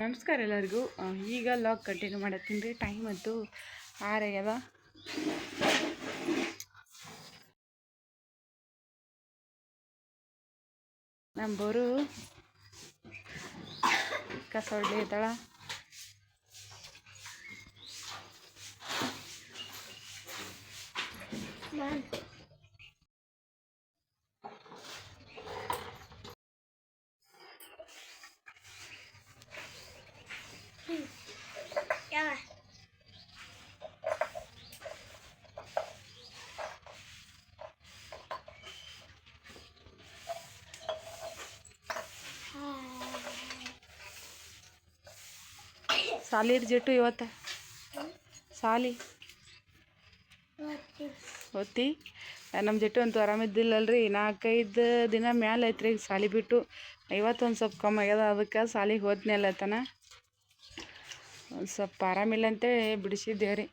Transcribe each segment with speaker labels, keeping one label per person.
Speaker 1: ನಮಸ್ಕಾರ ಎಲ್ಲರಿಗೂ. ಈಗ ಲಾಗ್ ಕಂಟಿನ್ಯೂ ಮಾಡತ್ತೀನಿ ರೀ. ಟೈಮ್ ಅಂತೂ ಆರಾಗ್ಯದ ನಮ್ಮ ಬೋರು ಕಸ ಇದ್ದಾಳ. ಸಾಲಿರ್ ಜಟ್ಟು ಇವತ್ತ? ಸಾಲಿ? ಓದ್ತಿ ನಮ್ಮ ಜಟ್ಟು ಅಂತೂ ಆರಾಮಿದ್ದಿಲ್ಲಲ್ರಿ ನಾಲ್ಕೈದು ದಿನ ಮ್ಯಾಲೆ ಐತ್ರಿ ಈಗ ಸಾಲಿ ಬಿಟ್ಟು. ಇವತ್ತೊಂದು ಸ್ವಲ್ಪ ಕಮ್ಮಿ ಆಗ್ಯದ ಅದಕ್ಕೆ ಸಾಲಿಗೆ ಹೋದ್ನಿ ಅಲ್ಲತನ ಒಂದು ಸ್ವಲ್ಪ ಆರಾಮಿಲ್ಲ ಅಂತೇಳಿ ಬಿಡಿಸಿದ್ದೇವೆ ರೀ.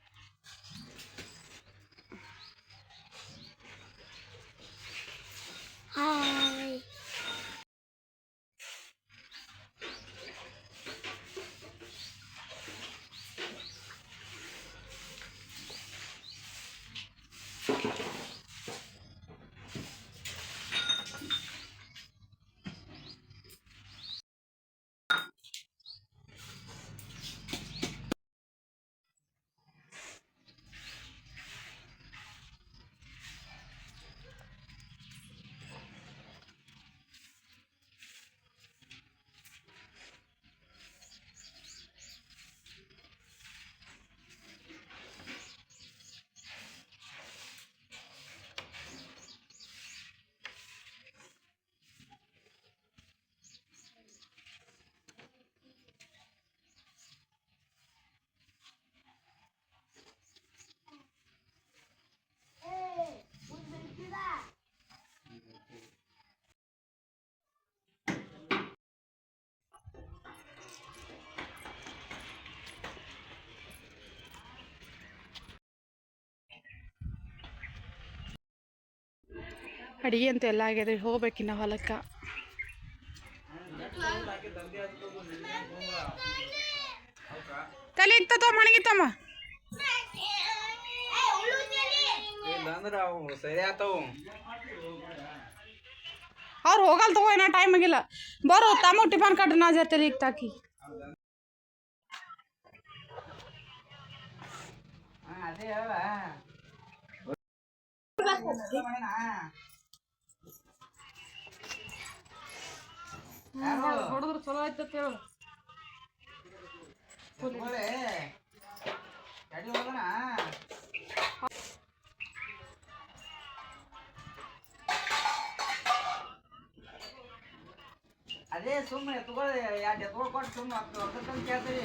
Speaker 1: ಅಡಿಗೆ ಅಂತ ಎಲ್ಲ ಆಗ್ಯದ ಹೋಗ್ಬೇಕಿನ್ನ ಹೊಲಕ್ಕೆ. ತಲೆ ಇತ್ತದ ಮಣಗಿತ್ತಮ್ಮ ಅವ್ರು ಹೋಗಲ್ ತಗೋ ಏನೋ ಟೈಮ್ ಆಗಿಲ್ಲ. ಬರೋ, ತಮ್ಮ ಟಿಫನ್ ಕಟ್ರಿ, ನಾ ಜರ್ತೇನೆ ಈಗ ತಾಕಿ
Speaker 2: ಅದೇ
Speaker 1: ಹೊಡೆದ್ರೆ ಚಲೋ ಆಯ್ತು ಹೇಳು.
Speaker 2: ಗಾಡಿ ಹೋಗೋಣ? ಅದೇ ಸುಮ್ಮನೆ ತಗೊಳ್ಳಿ ಎರಡು ಎತ್ಕೊಂಡು ಕೊಟ್ಟು ಸುಮ್ಮನೆ ಹತ್ತು ಹೊಸ ಕೇಳ್ತೀವಿ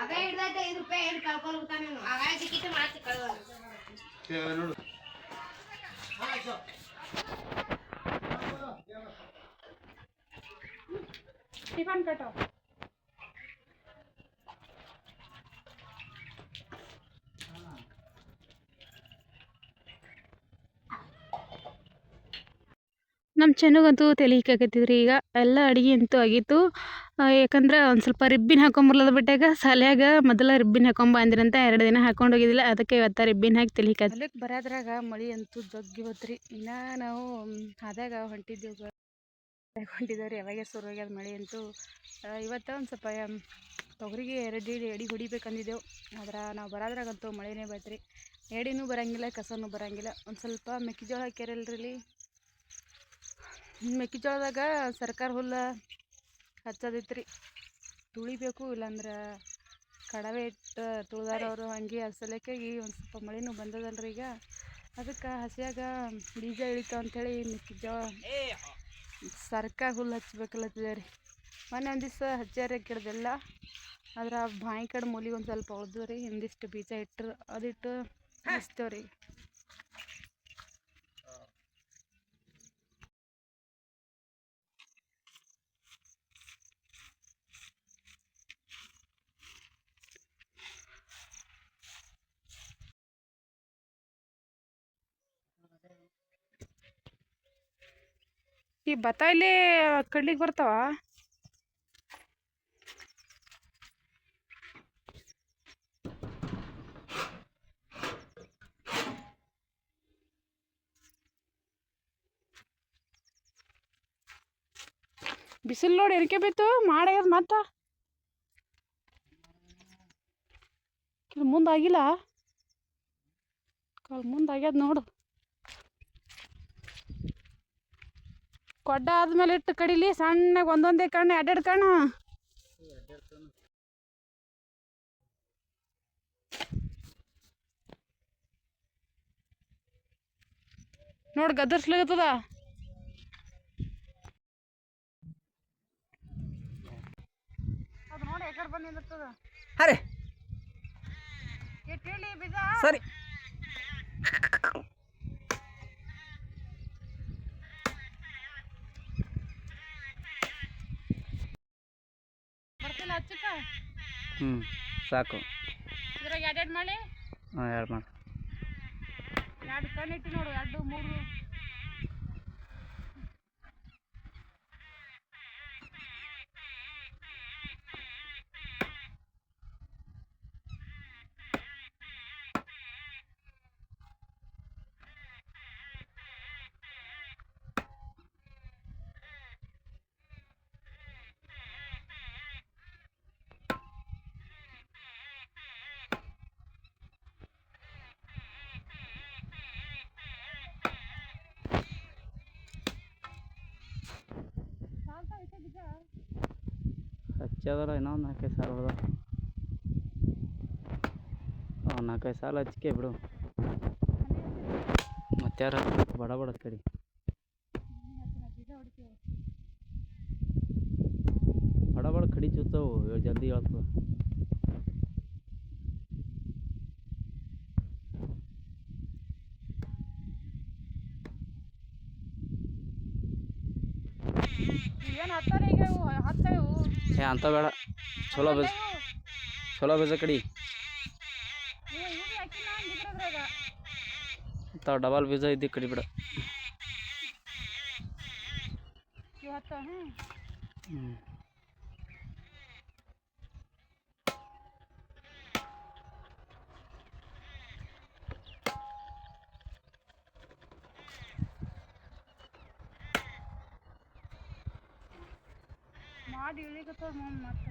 Speaker 3: ಆಗ ಹಿಡ್ದೈತೆ ಐದು ರೂಪಾಯಿ ಕಳ್ಕೊಂಡು ಆಗ ಕಳ್ದ
Speaker 1: ಟಿಫನ್ ಕಟ್ಟೋ. ನಮ್ಮ ಚೆನ್ನಗಂತೂ ತಲೆ ಹಿಕ್ಕಾಕತ್ತಿದ್ರಿ ಈಗ. ಎಲ್ಲ ಅಡುಗೆ ಅಂತೂ ಆಗಿತ್ತು. ಯಾಕಂದ್ರೆ ಒಂದು ಸ್ವಲ್ಪ ರಿಬ್ಬಿನ್ ಹಾಕೊಂಬರ್ಲದ ಬಿಟ್ಟಾಗ ಸಾಲ್ಯಾಗ ಮೊದಲ ರಿಬ್ಬಿನ್ ಹಾಕೊಂಬಂದಿರಂತ ಎರಡು ದಿನ ಹಾಕೊಂಡು ಹೋಗಿದ್ದಿಲ್ಲ, ಅದಕ್ಕೆ ಇವತ್ತು ರಿಬ್ಬಿನ್ ಹಾಕಿ ಅದಕ್ಕೆ ಬರೋದ್ರಾಗ ಮಳಿ ಅಂತೂ ಜಗ್ಗಿ ಹೋತ್ರಿ ಇನ್ನ ನಾವು ಆದಾಗ ಹೊಂಟಿದ್ದೇವೆ ಹೊಂಟಿದ್ದೇವೆ ರೀ ಯಾವಾಗ ಶುರು ಆಗ್ಯದ ಮಳೆ ಅಂತೂ. ಇವತ್ತ ಒಂದು ಸ್ವಲ್ಪ ತೊಗರಿಗೆ ಎರಡು ಎಡಿ ಹೊಡಿಬೇಕಂದಿದ್ದೆವು. ಆದ್ರೆ ನಾವು ಬರೋದ್ರಾಗಂತೂ ಮಳೆನೇ ಬೈತ್ರಿ. ಎಡಿನೂ ಬರಂಗಿಲ್ಲ, ಕಸನೂ ಬರಂಗಿಲ್ಲ. ಒಂದು ಸ್ವಲ್ಪ ಮೆಕ್ಕೆಜೋಳ ಹಾಕ್ಯಾರಲ್ರಿ ಮೆಕ್ಕೆಜೋಳದಾಗ ಸರ್ಕಾರ ಹುಲ್ಲು ಹಚ್ಚೋದಿತ್ರಿ. ತುಳಿಬೇಕು ಇಲ್ಲಾಂದ್ರೆ ಕಡವೆ ಇಟ್ಟು ತುಳಿದಾರವರು ಹಂಗೆ ಈ ಒಂದು ಸ್ವಲ್ಪ ಮಳೆನೂ ಬಂದದಲ್ರಿ ಈಗ. ಅದಕ್ಕೆ ಹಸಿಯಾಗ ಬೀಜ ಇಳಿತಾವ ಅಂಥೇಳಿ ಮೆಕ್ಕೆಜೋಳ ಸರ್ಕ ಹುಲ್ಲು ಹಚ್ಬೇಕಲ್ಲತ್ತಿದೆ ರೀ ಮೊನ್ನೆ ಒಂದು ದಿವಸ ಹಚ್ಚಾರ ಗಿಡದೆಲ್ಲ ಆದ್ರೆ ಬಾಯಿ ಕಡೆ ಮೂಲಿಗೆ ಒಂದು ಸ್ವಲ್ಪ ಉಳ್ದು ರೀ ಹಿಂದಿಷ್ಟು ಬೀಜ ಇಟ್ಟರು ಅದಿಟ್ಟು ಹಚ್ತೇವೆ ಈ ಭತ್ತ ಇಲ್ಲಿ ಕಡ್ಲಿಗೆ ಬರ್ತಾವ? ಬಿಸಿಲು ನೋಡಿ ಎರಿಕೆ ಬಿತ್ತು ಮುಂದೆ ಮತ್ತ. ಮುಂದಾಗಿಲ್ಲ ಕಾಲ್ ಮುಂದಾಗ್ಯದ ನೋಡು. ಕೊಡ್ಡ ಆದ್ಮೇಲೆ ಇಟ್ಟು ಕಡಿಲಿ ಸಣ್ಣಗೆ ಒಂದೊಂದೇ ಕಣ್ಣು ಎರಡೆರಡು ಕಣ್ಣು. ನೋಡಿ ಗದರ್ಸ್ಲಾಗತ್ತದ
Speaker 2: ಸರಿ.
Speaker 1: ಬರ್ತಿಲ್ಲ ಹಚ್ಚಕ್ಕ
Speaker 2: ಹ್ಞೂ ಸಾಕು.
Speaker 1: ಇದ್ರಾಗ ಎರಡೆರಡು ಮಾಡಿ
Speaker 2: ಹಾಂ ಎರಡು ಮಾಡಿ
Speaker 1: ಎರಡು ಕಣ್ಣಿಟ್ಟು ನೋಡು ಎರಡು ಮೂರು.
Speaker 2: ಹಚ್ಚದಲ್ಲ ಇನ್ನೊಂದು ನಾಲ್ಕೈದು ಸಾಲ ಹಾಂ ನಾಲ್ಕೈದು ಸಾಲ ಹಚ್ಕೆ ಬಿಡು. ಮತ್ತಾರ ಬಡ ಬಡ ಕಡಿ. ಬಡ ಬಡ ಕಡಿ ಚುತ್ತವು ಜಲ್ದಿ ಹೇಳ್ತದ.
Speaker 1: ಏನು ಹತ್ತಾರ
Speaker 2: ಏ ಅಂತ ಬೇಡ. ಚಲೋ ಬೀಜ. ಚಲೋ ಬೀಜ ಕಡಿ. ಅಂತ ಡಬಲ್ ಬೀಜ ಇದ್ದು ಕಡಿ ಬಿಡ
Speaker 1: ಇವು ಹತ್ತ ಹ್ಞೂ
Speaker 2: ಹ್ಞೂ
Speaker 1: ಮಾಡಿ ಇಳಿಕತ್ತದ ಮುಂದೆ ಮತ್ತೆ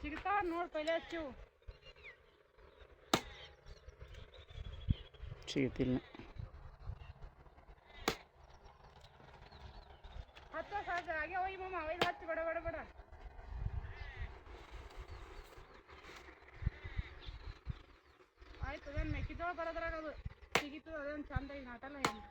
Speaker 1: ಸಿಗ್ತಾವ ನೋಡಿ ಪೈಲೆ ಹಚ್ಚಿವು
Speaker 2: ಸಿಗತಿಲ್ಲ
Speaker 1: ಹತ್ತ ಸಾಕು ಹಾಗೆ ಹೋಯ್ ಮಮ್ಮ ಒಯ್ದು ಹಚ್ಚಿ ಬಡ ಬಡ ಬಡ ಆಯ್ತು ಅದೇನು ಮೆಕ್ಕೆಜೋಳ ಬರೋದ್ರಾಗ ಅದು ಸಿಗಿತು ಅದೇನು ಚಂದ ಈಗ ನಾಟಲ್ಲ ಏನು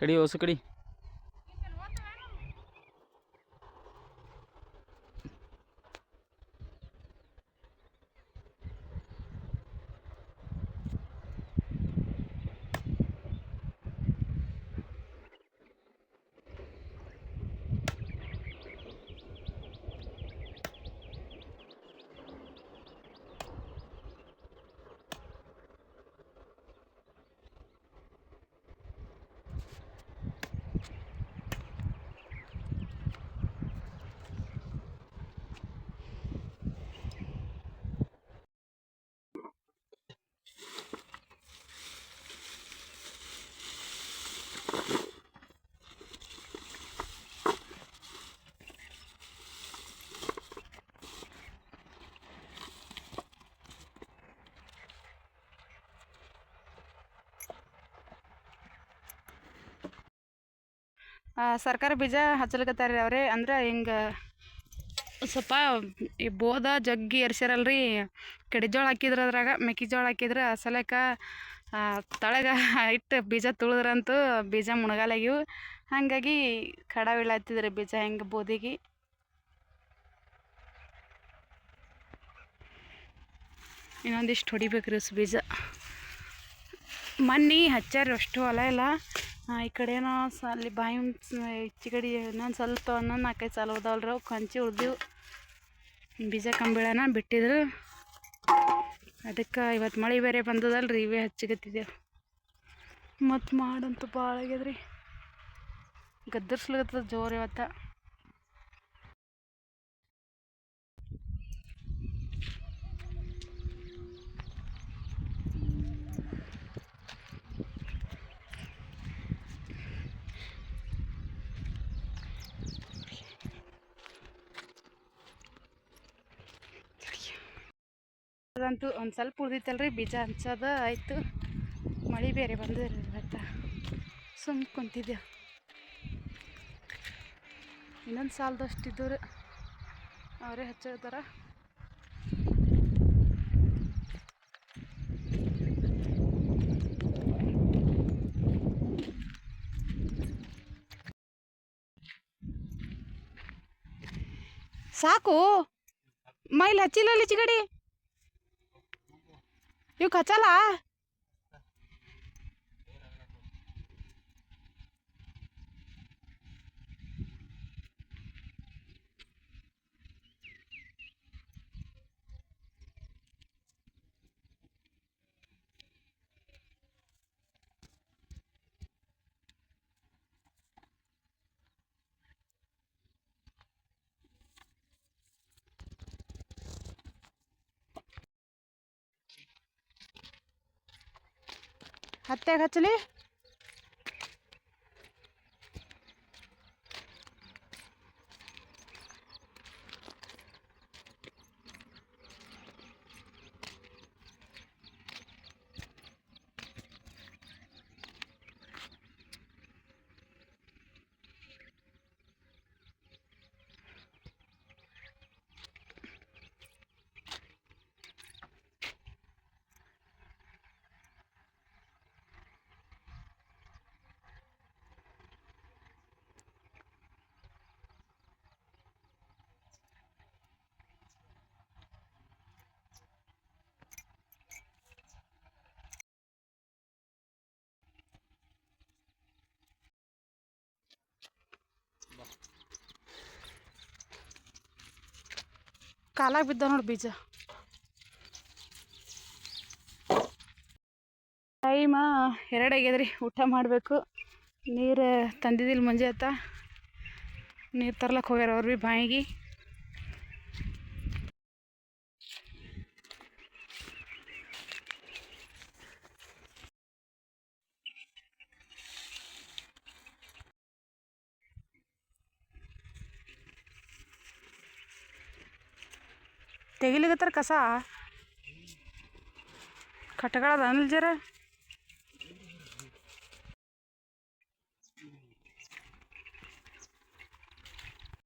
Speaker 2: ಕಡಿ ಹೊಸ ಕಡಿ
Speaker 1: ಸರ್ಕಾರ ಬೀಜ ಹಚ್ಚಲಿಕತ್ತಾರ ರೀ ಅವ್ರೆ. ಅಂದ್ರೆ ಹಿಂಗೆ ಸ್ವಲ್ಪ ಈ ಬೋದ ಜಗ್ಗಿ ಎರ್ಸ್ಯಾರಲ್ರಿ. ಕಡಿಜೋಳ ಹಾಕಿದ್ರ ಅದ್ರಾಗ ಮೆಕ್ಕೆಜೋಳ ಹಾಕಿದ್ರೆ ಸಲಕ ತಳಗ ಇಟ್ಟು ಬೀಜ ತುಳಿದ್ರಂತೂ ಬೀಜ ಮುಣಗಾಲಾಗಿವು ಹಾಗಾಗಿ ಕಡ ಬೀಳತ್ತಿದ್ರಿ ಬೀಜ ಹೆಂಗೆ ಬೋದಿಗೆ. ಇನ್ನೊಂದಿಷ್ಟು ಹೊಡಿಬೇಕ್ರಿ ಬೀಜ. ಮನ್ನಿ ಹಚ್ಚಾರ ಅಷ್ಟು ಹೊಲ ಎಲ್ಲ. ಆ, ಈ ಕಡೆ ಏನೋ ಸ ಅಲ್ಲಿ ಬಾಯಿ ಕಡೆ ಇನ್ನೊಂದು ಸ್ವಲ್ಪ ಒಂದೊಂದು ನಾಲ್ಕೈದು ಸಾಲ ಉಳ್ದವಲ್ರಿ ಅವು ಕಂಚಿ ಉಳ್ದಿವು. ಬೀಜ ಕಂಬಿಳನ ಬಿಟ್ಟಿದ್ರು. ಅದಕ್ಕೆ ಇವತ್ತು ಮಳೆ ಬೇರೆ ಬಂದದಲ್ರಿ, ಇವೇ ಹಚ್ಚಿಗತ್ತಿದ್ದೆವು ಮತ್ತು ಮಾಡಂತೂ ಭಾಳ ಆಗ್ಯದ್ರಿ. ಗದ್ದರ್ಸ್ಲಿಗತ್ತದ ಜೋರು ಇವತ್ತು. ಅದಂತೂ ಒಂದು ಸ್ವಲ್ಪ ಉಳ್ದಿತ್ತಲ್ರಿ, ಬೀಜ ಹಂಚೋದು ಆಯಿತು. ಮಳೆ ಬೇರೆ ಬಂದ್ರಿ ಇವತ್ತು. ಸುಮ್ಮ ಕುಂತಿದ್ದೆವು ಇನ್ನೊಂದು ಸಾಲದಷ್ಟು ಇದ್ದವ್ರು ಅವರೇ ಹಚ್ಚಿರ್ತಾರ ಸಾಕು, ಮೈಲ್ ಹಚ್ಚಿಲ್ಲ ಇಲ್ಲಿ ಚಿಗಡಿ? ಇವ್ ಹಚ್ಚಲ್ಲ? ಹತ್ತೆಗೆ ಹಚ್ಚಲಿ ಕಾಲಾಗ ಬಿದ್ದ ನೋಡಿ ಬೀಜ. ಟೈಮ ಎರಡು ಆಗ್ಯದ್ರಿ, ಊಟ ಮಾಡಬೇಕು. ನೀರು ತಂದಿದ್ದಿಲ್ಲ ಮುಂಜೆ ಆತ ನೀರು ತರ್ಲಕ್ಕೆ ಹೋಗ್ಯಾರ ಅವ್ರು ಭೀ ಬಾಯಿಗೆ. ತೆಗಿಲಿಕತ್ತಾರ ಕಸ? ಕಟ್ಗಳದ ಅನಿಲ್ ಜರ?